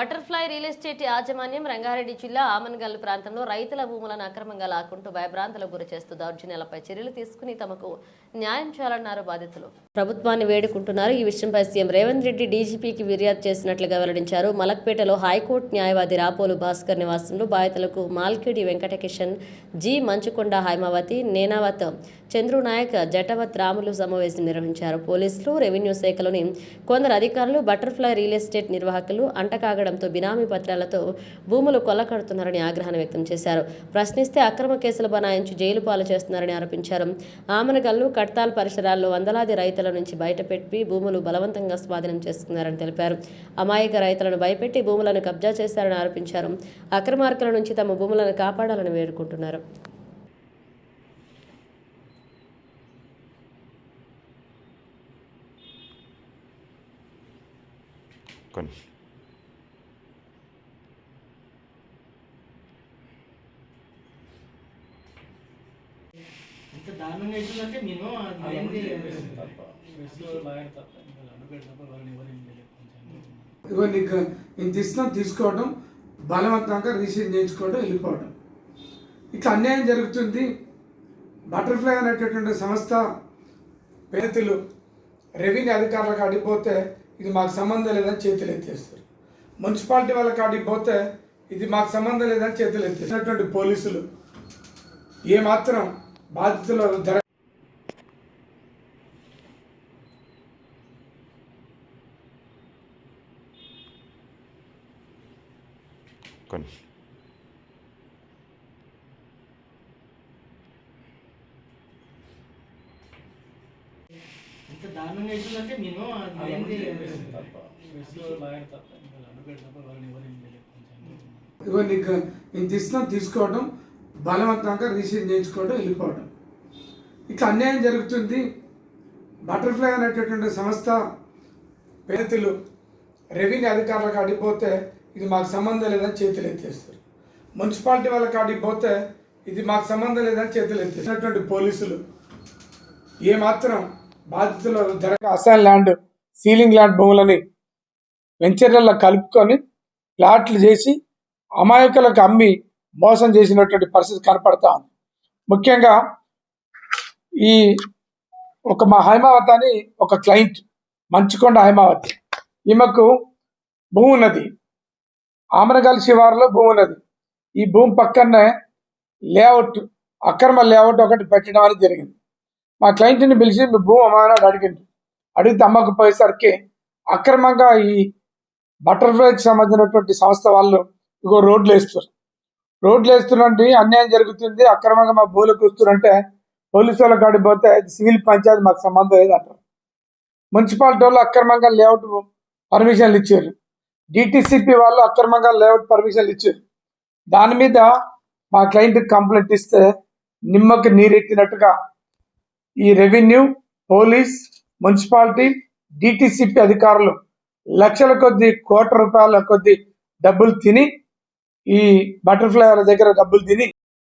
Butterfly real estate యాజమాన్యం రంగారెడ్డి జిల్లా ఆమన్గల్ ప్రాంతంలో రైతుల భూములను అక్రమంగా లాక్కుంటూ భయభ్రాంతులకు గురి చేస్తూ దౌర్జన్యాలపై చర్యలు తీసుకుని తమకు న్యాయం చేయాలన్నారు బాధితులు. ప్రభుత్వాన్ని వేడుకుంటున్నారు. ఈ విషయంపై సీఎం రేవంత్ రెడ్డి డీజీపీకి ఫిర్యాదు చేసినట్లుగా వెల్లడించారు. మలక్పేటలో హైకోర్టు న్యాయవాది రాపోలు భాస్కర్ నివాసంలో బాధితులకు మాల్కిడి వెంకటకిషన్ జి మంచుకొండ హైమావతి నేనావత్ చంద్రు నాయక్ జటవత్ రాములు సమావేశం నిర్వహించారు. పోలీసులు రెవెన్యూ శాఖలోని కొందరు అధికారులు బటర్ఫ్లై రియల్ ఎస్టేట్ నిర్వాహకులు అంటకాగడంతో బినామీ పత్రాలతో భూములు కొల్లకడుతున్నారని ఆగ్రహం వ్యక్తం చేశారు. ప్రశ్నిస్తే అక్రమ కేసులు బనాయించి జైలు పాలు చేస్తున్నారని ఆరోపించారు. ఆమనగల్లు కడ్తాల్ పరిసరాల్లో వందలాది రైతుల నుంచి బయటపెట్టి భూములు బలవంతంగా స్వాధీనం చేసుకున్నారని తెలిపారు. అమాయక రైతులను భయపెట్టి భూములను కబ్జా చేశారని ఆరోపించారు. అక్రమార్కుల నుంచి తమ భూములను కాపాడాలని వేడుకుంటున్నారు. కొన్ని ఇంత దారుణంగా అవుతుందంటే నేను అది ఏంది ఇగో నీకు నేను తీస్తాం తీసుకోవడం బలవంతంగా రిసీవ్ చేయించుకోవడం వెళ్ళిపోవడం ఇట్లా అన్యాయం జరుగుతుంది. బటర్ఫ్లై అనేటటువంటి సంస్థ పేతులు రెవెన్యూ అధికారులకు అడిగిపోతే ఇది మాకు సంబంధం లేదని చేతులు ఎత్తేస్తారు. మున్సిపాలిటీ వాళ్ళకి అడిగిపోతే ఇది మాకు సంబంధం లేదని చేతులు ఎత్తేసినటువంటి పోలీసులు. ఏమాత్రం బాధితులు జరగ కొన్ని ఇంత దారుణంగా అవుతుందంటే నేను ఇగో నీకు నేను తీస్తాం తీసుకోవడం బలవంతంగా రిసీవ్ చేయించుకోవడం వెళ్ళిపోవడం. ఇట్లా అన్యాయం జరుగుతుంది. బటర్ఫ్లై అనేటటువంటి సంస్థ పేతులు రెవెన్యూ అధికారులకు అడిగిపోతే ఇది మాకు సంబంధం లేదని చేతులు ఎత్తేస్తారు. మున్సిపాలిటీ వాళ్ళకి అడిగిపోతే ఇది మాకు సంబంధం లేదని చేతులు ఎత్తేసినటువంటి పోలీసులు ఏమాత్రం బాధితులు జరగ అసైన్ ల్యాండ్ సీలింగ్ ల్యాండ్ భూములని వెంచర్లలో కలుపుకొని ప్లాట్లు చేసి అమాయకులకు అమ్మి మోసం చేసినటువంటి పరిస్థితి కనపడతా ఉంది. ముఖ్యంగా ఈ ఒక మా హైమావతి అని ఒక క్లయింట్ మంచుకొండ హైమావతి. ఈమెకు భూమి ఉన్నది. ఆమరగల్ శివారులో భూమి ఉన్నది. ఈ భూమి పక్కనే లేఅవుట్ అక్రమ లేఅవుట్ ఒకటి పెట్టడం అనేది జరిగింది. మా క్లయింట్ని పిలిచి మీ భూమి అమ్మనాడు అడిగింది. అడిగితే అమ్మకపోయేసరికి అక్రమంగా ఈ బటర్ఫ్లైకి సంబంధించినటువంటి సంస్థ వాళ్ళు ఇగో రోడ్లు వేస్తారు రోడ్లు వేస్తున్నట్టు అన్యాయం జరుగుతుంది అక్రమంగా మా భూములకు వస్తున్నంటే పోలీసు వాళ్ళ కాడికి పోతే సివిల్ పంచాయతీ మాకు సంబంధం లేదంటారు. మున్సిపాలిటీ వాళ్ళు అక్రమంగా లేఅవుట్ పర్మిషన్లు ఇచ్చారు. డిటిసిపి వాళ్ళు అక్రమంగా లేఅవుట్ పర్మిషన్లు ఇచ్చారు. దాని మీద మా క్లయింట్ కంప్లైంట్ ఇస్తే నిమ్మకి నీరెత్తినట్టుగా ఈ రెవెన్యూ పోలీస్ మున్సిపాలిటీ డిటిసిపి అధికారులు లక్షల కొద్ది కోట్ల రూపాయల కొద్ది డబ్బులు తిని ఈ బటర్ఫ్లై వాళ్ళ దగ్గర డబ్బులు తిని